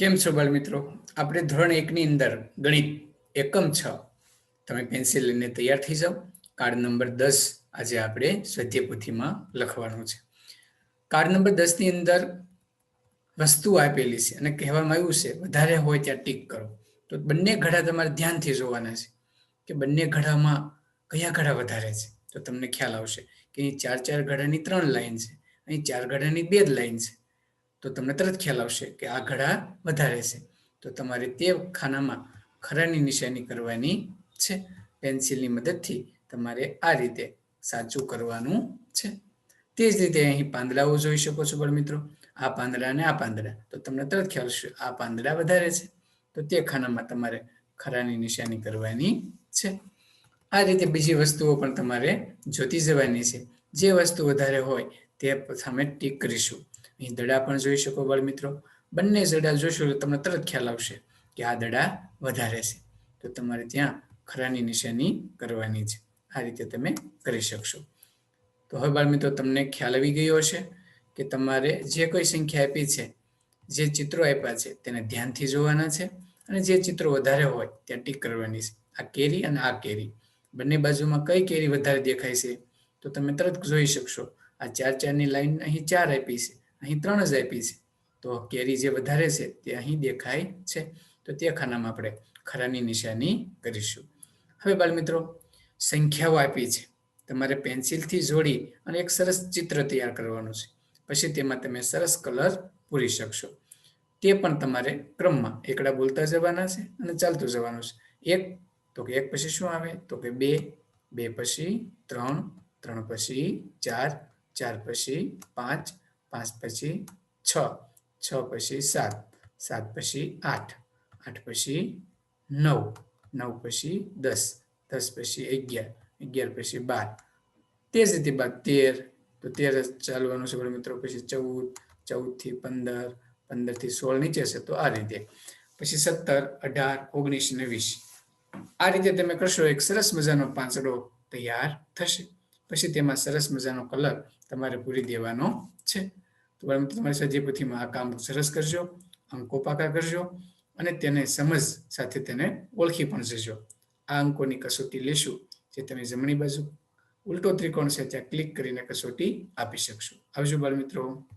કેમ છો બાળ મિત્રો આપણે ધોરણ એકની અંદર ગણિત એકમ છ. તમે પેન્સિલ લઈને તૈયાર થઈ જાઓ. કાર્ડ નંબર દસ આજે આપણે સ્વાધ્યાય પોથીમાં લખવાનું છે. કાર્ડ નંબર દસની અંદર વસ્તુ આપેલી છે અને કહેવામાં આવ્યું છે, વધારે હોય ત્યાં ટીક કરો. તો બંને ઘડા તમારે ધ્યાનથી જોવાના છે કે બંને ઘડામાં કયા ઘડા વધારે છે. તો તમને ખ્યાલ આવશે કે અહીં ચાર ચાર ઘડાની ત્રણ લાઈન છે, અહીં ચાર ઘડાની બે જ લાઈન છે. તો તમને તરત ખ્યાલ આવશે કે આ ઘડા વધારે છે. તો તમારે તે ખાનામાં ખરાની નિશાની કરવાની છે. પેન્સિલની મદદથી તમારે આ રીતે સાચું કરવાનું છે. તે જ રીતે અહીં પાંદડાઓ જોઈ શકો છો બળ મિત્રો. આ પાંદડા અને આ પાંદડા. તો તમને તરત ખ્યાલ આવશે આ પાંદડા વધારે છે. તો તે ખાનામાં તમારે ખરાની નિશાની કરવાની છે. આ રીતે બીજી વસ્તુઓ પણ તમારે જોતી જવાની છે. જે વસ્તુ વધારે હોય તે સામે ટીક કરીશું. અહીં દડા પણ જોઈ શકો બાળ મિત્રો. બંને દડા જોશો તો તમને તરત ખ્યાલ આવશે કે આ દડા વધારે છે. તો તમારે ત્યાં ખરાની નિશાની કરવાની છે. આ રીતે તમે કરી શકશો. તો હવે બાળ મિત્રો તમને ખ્યાલ આવી ગયો હશે કે તમારે જે કોઈ સંખ્યા આપી છે, જે ચિત્રો આપ્યા છે, તેને ધ્યાનથી જોવાના છે અને જે ચિત્રો વધારે હોય ત્યાં ટીક કરવાની છે. આ કેરી અને આ કેરી. બંને બાજુમાં કઈ કેરી વધારે દેખાય છે? તો તમે તરત જોઈ શકશો. આ ચાર ચારની લાઈન અહીં ચાર આપી છે. અહીં ત્રણ જ આપી છે. તો કેરી જે વધારે છે તે અહીં દેખાય છે. તો તે ખાનામાં આપણે ખરાની નિશાની કરીશું. હવે બાળ મિત્રો સંખ્યાઓ આપી છે. તમારે પેન્સિલથી જોડી અને એક સરસ ચિત્ર તૈયાર કરવાનું છે. પછી તેમાં તમે સરસ કલર પૂરી શકશો. તે પણ તમારે ક્રમમાં એકડા બોલતા જવાના છે અને ચાલતું જવાનું છે. એક, તો કે એક પછી શું આવે? તો કે બે બે પછી ત્રણ ત્રણ પછી ચાર ચાર પછી પાંચ પાંચ પછી છ છ પછી સાત સાત પછી આઠ આઠ પછી નવ નવ પછી દસ દસ પછી અગિયાર અગિયાર પછી બાર. તે જ રીતે બાદ તેર, તો તેર ચાલવાનું છે મિત્રો, પછી ચૌદ ચૌદથી પંદર પંદરથી સોળ નીચે છે, તો આ રીતે. પછી સત્તર, અઢાર, ઓગણીસ ને વીસ. આ રીતે તમે કરશો એક સરસ મજાનો પાંચડો તૈયાર થશે. પછી તેમાં સરસ મજાનો કલર તમારે પૂરી દેવાનો છે. તો બરાબર તમારી સજીપથીમાં આ કામ સરસ કરજો અંકો પાકા કરજો અને તેને સમજ સાથે તેને ઓળખી પણ જજો. આ અંકોની કસોટી લેશું જે તમે જમણી બાજુ ઉલટો ત્રિકોણ છે ત્યાં ક્લિક કરીને કસોટી આપી શકશો. આવજો બાળ મિત્રો